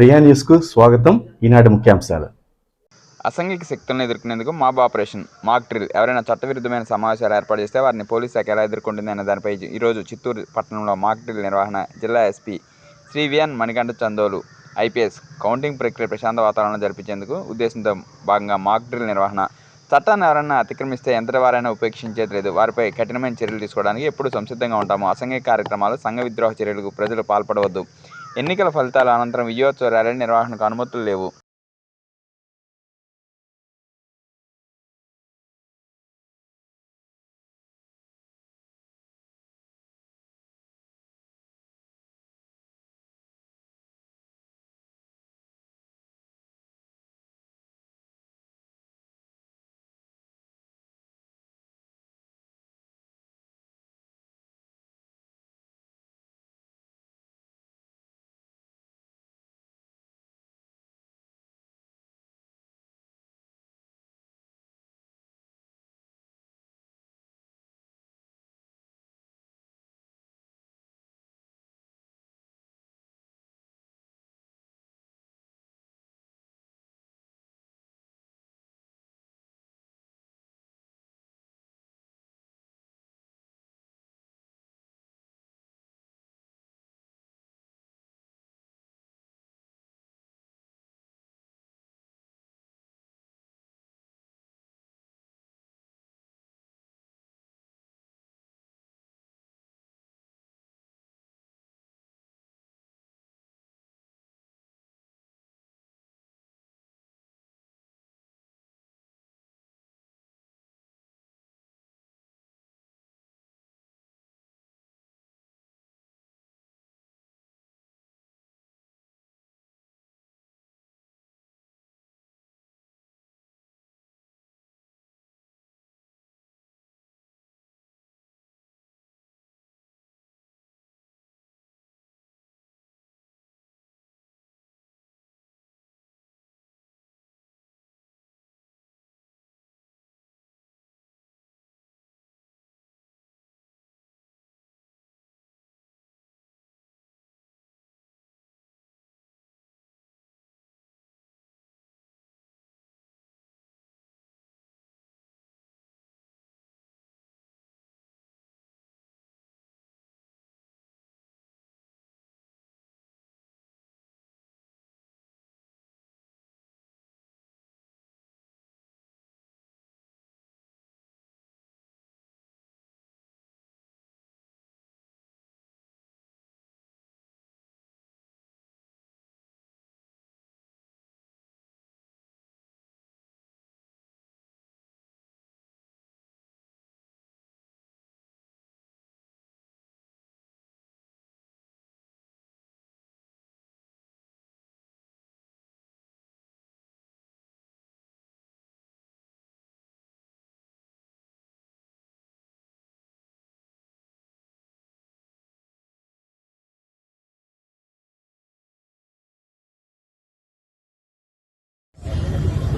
ప్రియా న్యూస్కు స్వాగతం. ఈనాటి ముఖ్యాంశాలు. అసంఘిక శక్తులను ఎదుర్కొనేందుకు మాబ్ ఆపరేషన్ మాక్ డ్రిల్ ఎవరైనా చట్టవిరుద్ధమైన సమావేశాలు ఏర్పాటు చేస్తే వారిని పోలీస్ శాఖ ఎలా ఎదుర్కొంటుంది అనే దానిపై ఈరోజు చిత్తూరు పట్టణంలో మాక్ డ్రిల్ నిర్వహణ జిల్లా SP Shri VN Manikanta Chandolu IPS counting ప్రక్రియ ప్రశాంత వాతావరణంలో జరిపించేందుకు ఉద్దేశంతో భాగంగా మాక్ డ్రిల్ నిర్వహణ. చట్టాన్ని ఎవరైనా అతిక్రమిస్తే ఎంత వారైనా ఉపేక్షించేది లేదు. వారిపై కఠినమైన చర్యలు తీసుకోవడానికి ఎప్పుడూ సంసిద్ధంగా ఉంటాము. అసంఘిక కార్యక్రమాలు సంఘ విద్రోహ చర్యలకు ప్రజలు పాల్పడవద్దు. ఎన్నికల ఫలితాల అనంతరం విజయోత్సవ ర్యాలీ నిర్వహణకు అనుమతులు లేవు.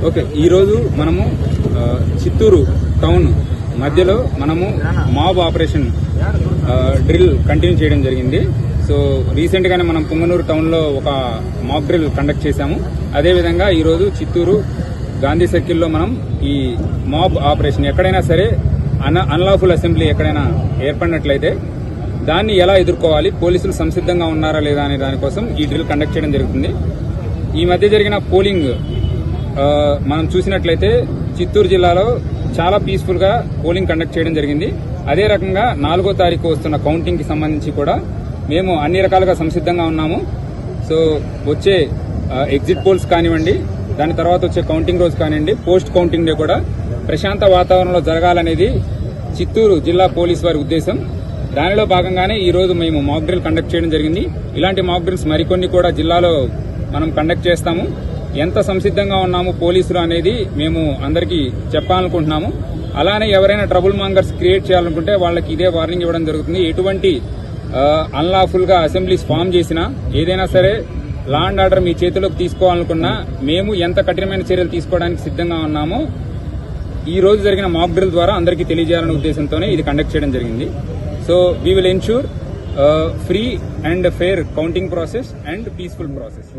ఓకే ఈరోజు మనము చిత్తూరు టౌన్ మధ్యలో మనము మాబ్ ఆపరేషన్ డ్రిల్ కంటిన్యూ చేయడం జరిగింది. సో రీసెంట్గానే మనం పుంగనూరు టౌన్లో ఒక మాక్ డ్రిల్ కండక్ట్ చేశాము. అదేవిధంగా ఈరోజు చిత్తూరు గాంధీ సర్కిల్లో మనం ఈ మాబ్ ఆపరేషన్ ఎక్కడైనా సరే అన్ అన్లాఫుల్ అసెంబ్లీ ఎక్కడైనా ఏర్పడినట్లయితే దాన్ని ఎలా ఎదుర్కోవాలి పోలీసులు సంసిద్ధంగా ఉన్నారా లేదా అనే దానికోసం ఈ డ్రిల్ కండక్ట్ చేయడం జరుగుతుంది. ఈ మధ్య జరిగిన పోలింగ్ మనం చూసినట్లయితే చిత్తూరు జిల్లాలో చాలా పీస్ఫుల్గా పోలింగ్ కండక్ట్ చేయడం జరిగింది. అదే రకంగా నాలుగో తారీఖు వస్తున్న కౌంటింగ్కి సంబంధించి కూడా మేము అన్ని రకాలుగా సంసిద్ధంగా ఉన్నాము. సో వచ్చే ఎగ్జిట్ పోల్స్ కానివ్వండి దాని తర్వాత వచ్చే కౌంటింగ్ రోజు కానివ్వండి పోస్ట్ కౌంటింగ్ డే కూడా ప్రశాంత వాతావరణంలో జరగాలనేది చిత్తూరు జిల్లా పోలీస్ వారి ఉద్దేశం. దానిలో భాగంగానే ఈ రోజు మేము మాక్ డ్రిల్ కండక్ట్ చేయడం జరిగింది. ఇలాంటి మాక్ డ్రిల్స్ మరికొన్ని కూడా జిల్లాలో మనం కండక్ట్ చేస్తాము. ఎంత సంసిద్ధంగా ఉన్నాము పోలీసులు అనేది మేము అందరికీ చెప్పాలనుకుంటున్నాము. అలానే ఎవరైనా ట్రబుల్ మాంగర్స్ క్రియేట్ చేయాలనుకుంటే వాళ్ళకి ఇదే వార్నింగ్ ఇవ్వడం జరుగుతుంది. ఎటువంటి అన్లాఫుల్గా అసెంబ్లీస్ ఫామ్ చేసినా ఏదైనా సరే లా అండ్ ఆర్డర్ మీ చేతిలోకి తీసుకోవాలనుకున్నా మేము ఎంత కఠినమైన చర్యలు తీసుకోవడానికి సిద్ధంగా ఉన్నామో ఈ రోజు జరిగిన మాక్ డ్రిల్ ద్వారా అందరికీ తెలియజేయాలనే ఉద్దేశంతోనే ఇది కండక్ట్ చేయడం జరిగింది. So we will ensure free and fair counting process and peaceful process